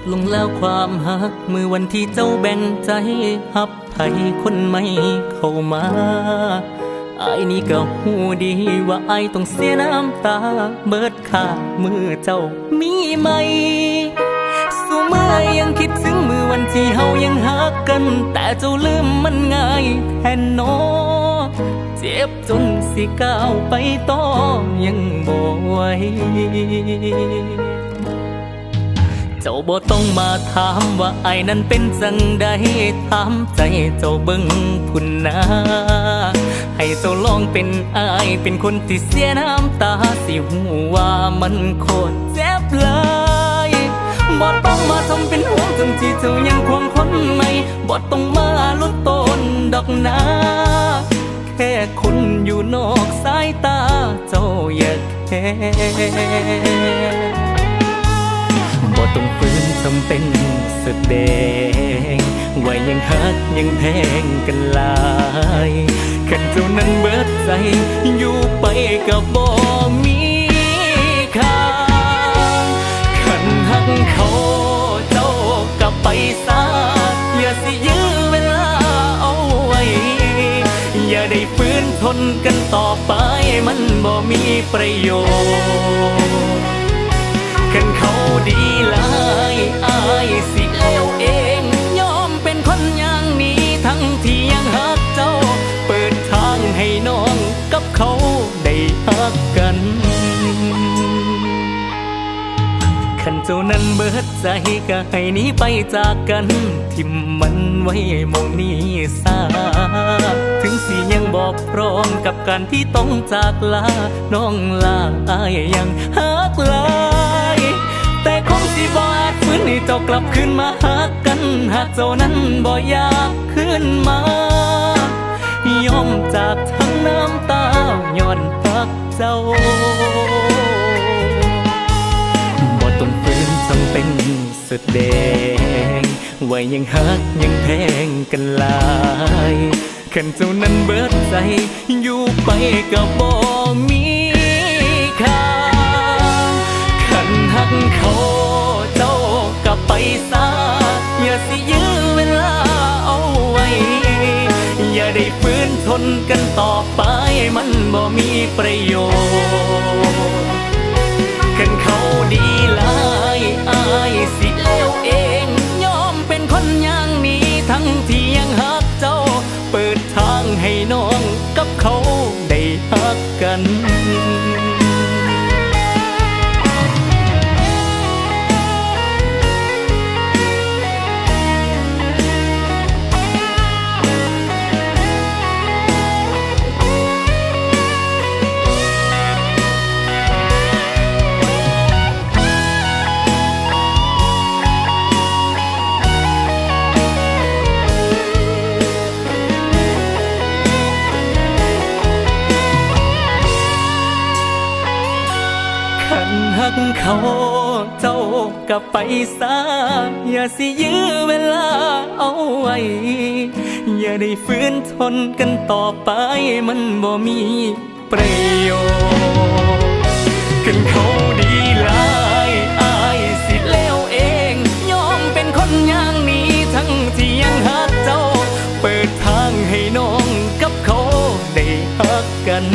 บลงแล้วความหัก มือวันที่เจ้าแบ่งใจหับไผคนไม่เข้ามาอายนี่ก็หูดีว่าอายต้องเสียน้ำตา เบิดค่ามือเจ้ามีไหมสู่เมื่อยังคิดถึงมือวันที่เฮายังหักกัน แต่เจ้าลืมมันง่ายแทนโนเจ็บจนสิก้าวไปต่อยังบ่ไหว เจ้าบ่ต้องมาถามว่าไอ้นั้นเป็นจังใดถามใจเจ้าเบิ่งพุ่นนาให้เจ้าลองเป็นอายเป็นคนที่เสียน้ำตาสิหูว่ามันโคตรเจ็บเลยบ่ต้องมาทำเป็นห่วงจนที่เจ้ายังควงคนใหม่บ่ต้องมาลดต้นดอกนาแค่คนอยู่นอกสายตาเจ้าอย่าแค่ บ่ต้องฝืนทำเป็นแสดงว่ายังฮักยังแพงกันหลายขันเจ้านั้นเบิดใจ อยู่ไปกับบ่มีค่าขันฮักเขาเจ้ากับไปซาอย่าสิยื้อเวลาเอาไว้ อย่าได้ฝืนทนกันต่อไปมันบ่มีประโยชน์ ดีหลายอายสิเลวเองยอมเป็นคนอย่างนี้ทั้งที่ยังหักเจ้า เปิดทางให้น้องกับเขาได้หักกันขันเจ้านั้นเบิดใจก็ให้นี้ไปจากกันทิมมันไว้มองนี้ซาถึงสิยังบอกพร้อมกับการที่ต้องจากลา น้องลาอายยังหักลา จ้ากลับคืนมาหักกัน หากเจ้านั้นบ่อยากคืนมายอมจากทั้งน้ำตาย้อนพักเจ้าบ่ต้องฝืนทำเป็นแสดงว่ายังฮักยังแพงกันหลายขันเจ้านั้นเบิดใจอยู่ไปกับบ่ ฝืนทนกันต่อไปมันบ่มีประโยชน์ ขันหักเขาเจ้ากับไปซาอย่าสิยื้อเวลาเอาไว้ อย่าได้ฝืนทนกันต่อไปมันบ่มีประโยชน์กันเขาดีหลายอายสิเลวเองยอมเป็นคนอย่างนี้ทั้งที่ยังหักเจ้า เปิดทางให้น้องกับเขาได้หักกัน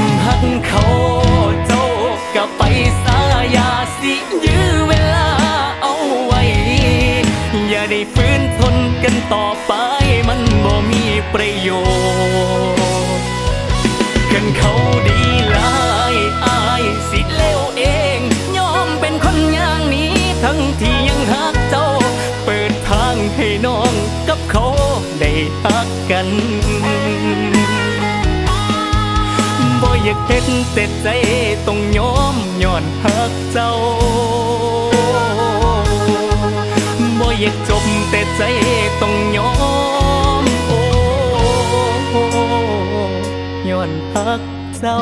นหักเขาเจ้าก็ไปสายาสิยื้อเวลาเอาไว้ อย่าได้ฝืนทนกันต่อไปมันบ่มีประโยชน์กันเขาดีลายอายสิเลวเองยอมเป็นคนอย่างนี้ทั้งที่ยังหักเจ้า เปิดทางให้น้องกับเขาได้หักกัน อยากเห็นแต่ใจต้องยอมย้อนหักเจ้าบ่อยากจบแต่ใจต้องยอมโอ้ย้อนหักเจ้า